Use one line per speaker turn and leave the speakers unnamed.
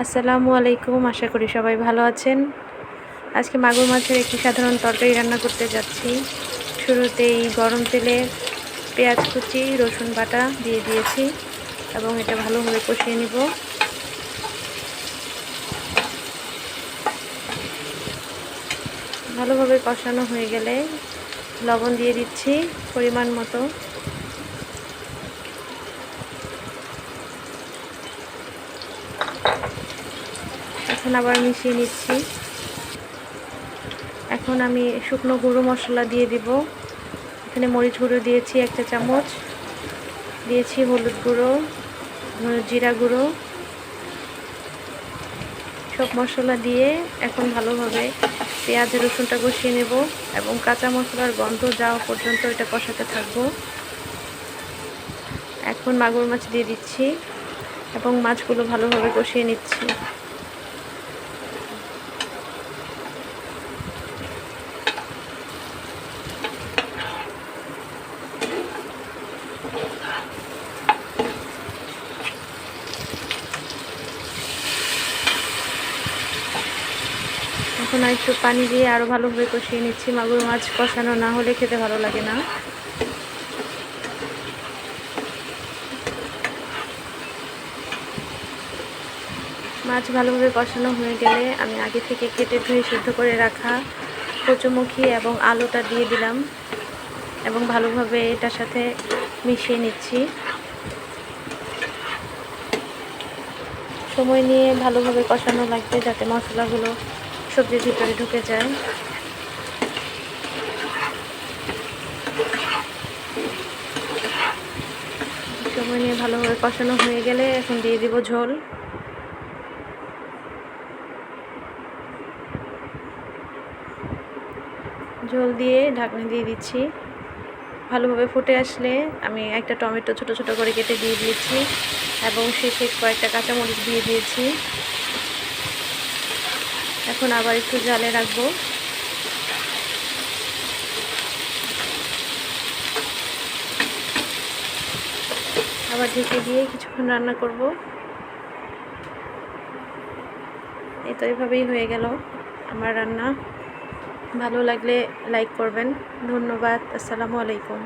আসসালামু আলাইকুম, আশা করি সবাই ভালো আছেন। আজকে মাগুর মাছের একটি সাধারণ তরকারি রান্না করতে যাচ্ছি। শুরুতেই গরম তেলে পেঁয়াজ কুচি, রসুন বাটা দিয়ে দিয়েছি এবং এটা ভালোভাবে কষিয়ে নিব। ভালোভাবে কষানো হয়ে গেলে লবণ দিয়ে দিচ্ছি পরিমাণ মতো। এখন আবার মিশিয়ে নিচ্ছি। এখন আমি শুকনো গুঁড়ো মশলা দিয়ে দিব। এখানে মরিচ গুঁড়ো দিয়েছি একটা চামচ। দিয়েছি হলুদ গুঁড়ো জিরা গুঁড়ো। সব মশলা দিয়ে এখন ভালোভাবে পেঁয়াজ, রসুনটা কষিয়ে নেব এবং কাঁচা মশলার গন্ধ যাওয়া পর্যন্ত এটা কষাতে থাকব। এখন মাগুর মাছ দিয়ে দিচ্ছি এবং মাছগুলো ভালোভাবে কষিয়ে নিচ্ছি। এখন একটু পানি দিয়ে আরও ভালোভাবে কষিয়ে নিচ্ছি। মাগুর মাছ কষানো না হলে খেতে ভালো লাগে না। মাছ ভালোভাবে কষানো হয়ে গেলে আমি আগে থেকে কেটে ধুয়ে সিদ্ধ করে রাখা কচুমুখী এবং আলুটা দিয়ে দিলাম এবং ভালোভাবে এটার সাথে মিশিয়ে নিচ্ছি। সময় নিয়ে ভালোভাবে কষানো লাগবে যাতে মশলাগুলো সবজির ভিতরে ঢুকে যায়। সময় নিয়ে ভালোভাবে কষানো হয়ে গেলে এখন দিয়ে দিব ঝোল। ঝোল দিয়ে ঢাকনা দিয়ে দিচ্ছি। ভালোভাবে ফুটে আসলে আমি একটা টমেটো ছোট ছোট করে কেটে দিয়ে দিয়েছি এবং শেষে কয়েকটা কাঁচামরিচ দিয়ে দিয়েছি। এখন আবার একটু জালে রাখব। আবার ঢেকে দিয়ে কিছুক্ষণ রান্না করব। এই তো এভাবেই হয়ে গেল আমার রান্না। ভালো লাগলে লাইক করবেন। ধন্যবাদ। আসসালামু আলাইকুম।